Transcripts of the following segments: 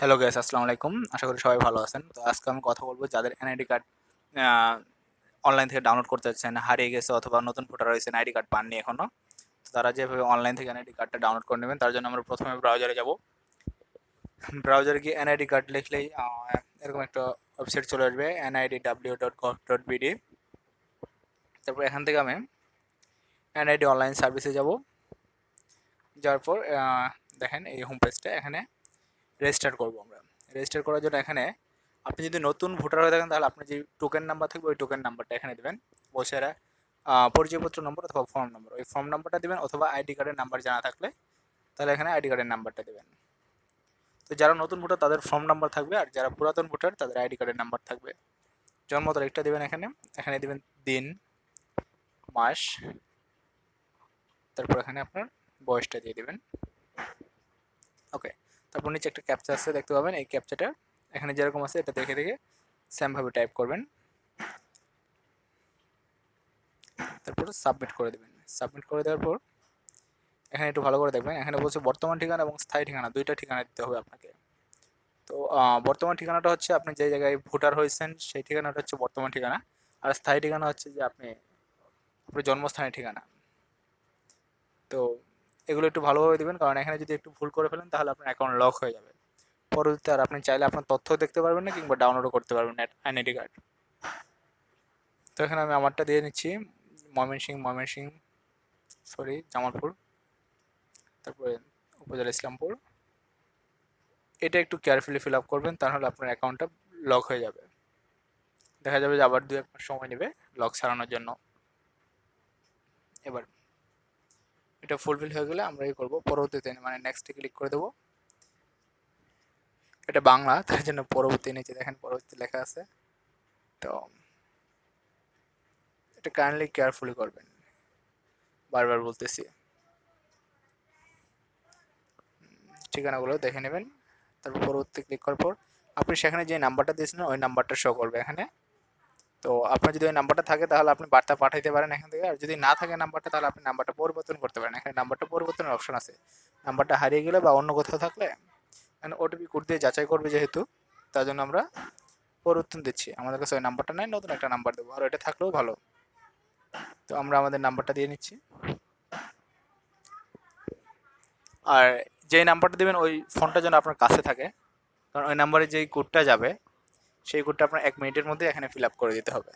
Hello gas আসসালামু আলাইকুম। আশা করি সবাই ভালো আছেন। তো আজকে আমি কথা বলব যাদের এনআইডি কার্ড অনলাইন থেকে ডাউনলোড করতে চাচ্ছেন, হারিয়ে গেছে অথবা নতুন ভোটার হয়েছে আইডি কার্ড পাননি এখনও তো তারা যেভাবে অনলাইন থেকে এনআইডি কার্ডটা ডাউনলোড করে নেবেন, তার জন্য আমরা প্রথমে ব্রাউজারে যাব। ব্রাউজারে গিয়ে এনআইডি কার্ড লিখলেই এরকম একটা ওয়েবসাইট চলে আসবে NID W dot gov dot BD তারপর এখান থেকে আমি এনআইডি অনলাইন সার্ভিসে যাব। যাওয়ার পর দেখেন এই হোম পেজটা এখানে রেজিস্টার করব আমরা। রেজিস্টার করার জন্য এখানে আপনি যদি নতুন ভোটার হয়ে থাকেন, তাহলে আপনার যে টোকেন নাম্বার থাকবে, ওই টোকেন নাম্বারটা এখানে দেবেন। বসেরা পরিচয়পত্র নম্বর অথবা ফর্ম নম্বর ওই ফর্ম নাম্বারটা দেবেন অথবা আইডি কার্ডের নাম্বার জানা থাকলে, তাহলে এখানে আইডি কার্ডের নাম্বারটা দেবেন। তো যারা নতুন ভোটার, তাদের ফর্ম নাম্বার থাকবে, আর যারা পুরাতন ভোটার, তাদের আইডি কার্ডের নাম্বার থাকবে। জন্ম তারিখটা দেবেন এখানে। এখানে দেবেন দিন, মাস, তারপর এখানে আপনার বয়সটা দিয়ে দেবেন। ওকে তারপর নিচে একটা ক্যাপচা আছে, দেখতে পাবেন। এই ক্যাপচাটা এখানে যেরকম আছে, এটা দেখে দেখে সেমভাবে টাইপ করবেন। তারপর সাবমিট করে দেবেন। সাবমিট করে দেওয়ার পর এখানে একটু ভালো করে দেখবেন। এখানে বলছে বর্তমান ঠিকানা এবং স্থায়ী ঠিকানা, দুইটা ঠিকানা দিতে হবে আপনাকে। তো বর্তমান ঠিকানাটা হচ্ছে আপনি যে জায়গায় ভোটার হয়েছেন, সেই ঠিকানাটা হচ্ছে বর্তমান ঠিকানা। আর স্থায়ী ঠিকানা হচ্ছে যে আপনি, আপনার জন্মস্থানের ঠিকানা। তো এগুলো একটু ভালোভাবে দেবেন, কারণ এখানে যদি একটু ভুল করে ফেলেন তাহলে আপনার অ্যাকাউন্ট লক হয়ে যাবে। পরবর্তীতে আর আপনি চাইলে আপনার তথ্য দেখতে পারবেন না কিংবা ডাউনলোডও করতে পারবেন না, আইডেন্টি কার্ড। তো এখানে আমি আমারটা দিয়ে নিচ্ছি, ময়মনসিং ময়মনসিং সরি জামালপুর, তারপরে উপজেলা ইসলামপুর। এটা একটু কেয়ারফুলি ফিল আপ করবেন, তাহলে আপনার অ্যাকাউন্টটা লক হয়ে যাবে। দেখা যাবে যে আবার দু এক সময় নেবে লক সারানোর জন্য। এবার এটা ফুলফিল হয়ে গেলে আমরা এই করব। পরবর্তীতে মানে নেক্সটে ক্লিক করে দেবো। এটা বাংলা, তার জন্য পরবর্তী নিচে দেখেন, পরবর্তী লেখা আছে। তো, এটা কাইন্ডলি কেয়ারফুলি করবেন। বারবার বলতেছি। ঠিকানাগুলো দেখে নেবেন। তারপর পরবর্তী ক্লিক করার পর, আপনি সেখানে যে নাম্বারটা দিয়েছিলেন ওই নাম্বারটা শো করবে এখানে। তো আপনার যদি ওই নাম্বারটা থাকে, তাহলে আপনি বার্তা পাঠাইতে পারেন এখান থেকে। আর যদি না থাকে নাম্বারটা তাহলে আপনি নাম্বারটা পরিবর্তন করতে পারেন। এখানে নাম্বারটা পরিবর্তনের অপশন আছে। নাম্বারটা হারিয়ে গেলে বা অন্য কোথাও থাকলে ওটিপি কোড দিয়ে যাচাই করবে যেহেতু, তার জন্য আমরা পরিবর্তন দিচ্ছি। আমাদের কাছে ওই নাম্বারটা নেই, নতুন একটা নাম্বার দেবো। আর এটা থাকলেও ভালো। তো আমরা আমাদের নাম্বারটা দিয়ে নিচ্ছি। আর যেই নাম্বারটা দেবেন, ওই ফোনটা যেন আপনার কাছে থাকে। কারণ ওই নাম্বারে যেই কোডটা যাবে সেই কোডটা আপনার এক মিনিটের মধ্যে এখানে ফিল আপ করে দিতে হবে।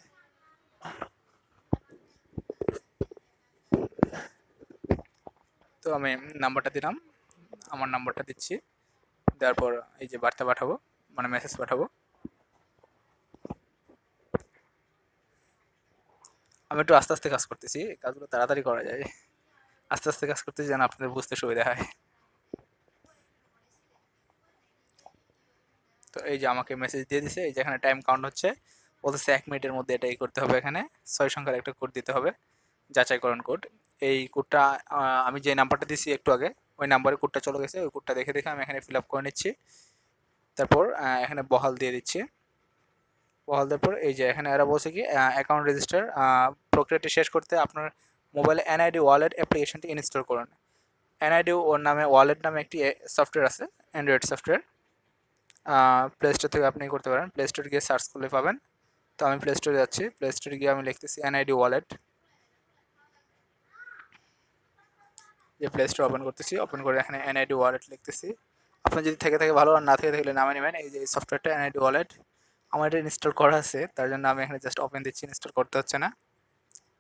তো আমি নাম্বারটা দিলাম, আমার নাম্বারটা দিচ্ছি, দেওয়ার পর এই যে বার্তা পাঠাবো মানে মেসেজ পাঠাবো। আমি একটু আস্তে আস্তে কাজ করতেছি, কাজগুলো তাড়াতাড়ি করা যায়। আস্তে আস্তে কাজ করতেছি যেন আপনাদের বুঝতে সুবিধা হয়। তো এই যে আমাকে মেসেজ দিয়ে দিছে, এই যে এখানে টাইম কাউন্ট হচ্ছে, বলতেছে এক মিনিটের মধ্যে এটাই করতে হবে এখানে। ছয় সংখ্যার একটা কোড দিতে হবে, যাচাইকরণ কোড এই কোডটা আমি যে নাম্বারটা দিছি একটু আগে, ওই নাম্বারে কোডটা চলে গেছে, ওই কোডটা দেখে দেখে আমি এখানে ফিল আপ করে নিচ্ছি। তারপর এখানে বহাল দিয়ে দিচ্ছি। বহাল দেওয়ার পর এই যে এখানে এরা বলছে কি অ্যাকাউন্ট রেজিস্টার প্রক্রিয়াটি শেষ করতে আপনার মোবাইলে এনআইডি ওয়ালেট অ্যাপ্লিকেশনটি ইনস্টল করুন। এনআইডি ওর নামে ওয়ালেট নামে একটি সফটওয়্যার আছে অ্যান্ড্রয়েড সফটওয়্যার প্লে স্টোর থেকে আপনি করতে পারেন। প্লে স্টোর গিয়ে সার্চ করলে পাবেন। তো আমি প্লে স্টোরে যাচ্ছি। প্লে স্টোরে গিয়ে আমি লিখতেছি এনআইডি ওয়ালেট যে প্লে স্টোর ওপেন করতেছি। ওপেন করে এখানে এনআইডি ওয়ালেট লিখতেছি। আপনার যদি থেকে থাকে ভালো, আর না থেকে থাকলে নামে নেবেন। এই যে সফটওয়্যারটা এনআইডি ওয়ালেট আমার এটা ইনস্টল করা আছে, তার জন্য আমি এখানে জাস্ট ওপেন দিচ্ছি ইনস্টল করতে হচ্ছে না।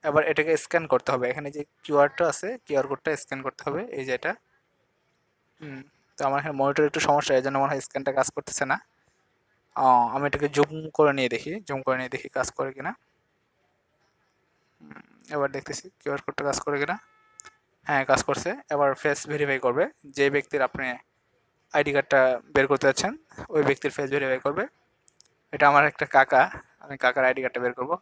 এবার এটাকে স্ক্যান করতে হবে। এখানে যে কিউআরটা আছে কিউআর কোডটা স্ক্যান করতে হবে। এই যে এটা। হুম। তো আমার এখানে মনিটর একটু সমস্যা এই জন্য মনে হয় স্ক্যানটা কাজ করতেছে না। আমি এটাকে জুম করে নিয়ে দেখি জুম করে নিয়ে দেখি কাজ করে কিনা। এবার দেখতেছি কিউআর কোডটা কাজ করে কিনা। হ্যাঁ কাজ করছে। এবার ফেস ভেরিফাই করবে, যে ব্যক্তির আপনি আইডি কার্ডটা বের করতে যাচ্ছেন, ওই ব্যক্তির ফেস ভেরিফাই করবে। এটা আমার একটা কাকা, আমি কাকার আইডি কার্ডটা বের করব।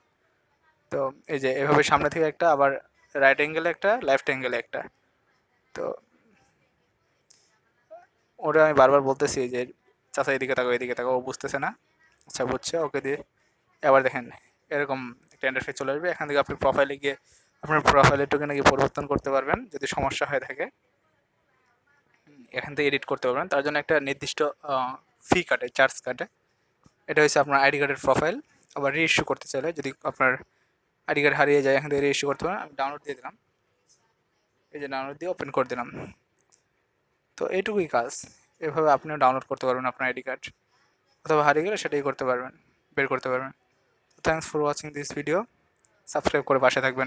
তো এই যে এভাবে সামনে থেকে একটা, আবার রাইট অ্যাঙ্গেলে একটা লেফট অ্যাঙ্গেলে একটা। তো ওটা আমি বারবার বলতেছি যে, চাচা, এদিকে তাকাও এদিকে তাকাও ও বুঝতেছে না। আচ্ছা বুঝছে, ওকে দিয়ে এবার দেখেন এরকম একটা ইন্টারফেস চলে আসবে। এখান থেকে আপনি প্রোফাইলে গিয়ে, আপনার প্রোফাইলের টোকেনে গিয়ে পরিবর্তন করতে পারবেন, যদি সমস্যা হয়ে থাকে। এখান থেকে এডিট করতে পারবেন। তার জন্য একটা নির্দিষ্ট ফি কাটে চার্জ কাটে এটা হচ্ছে আপনার আইডি কার্ডের প্রোফাইল আবার রিইস্যু করতে চাইলে যদি আপনার আইডি কার্ড হারিয়ে যায়, এখান থেকে রি ইস্যু করতে পারেন। আমি ডাউনলোড দিয়ে দিলাম। এই যে ডাউনলোড দিয়ে ওপেন করে দিলাম। তো এইটুকুই কাজ। এভাবে আপনিও ডাউনলোড করতে পারবেন আপনার আইডি কার্ড অথবা হারিয়ে গেলে সেটাই করতে পারবেন, বের করতে পারবেন। Thanks for watching this video subscribe করে পাশে থাকবেন।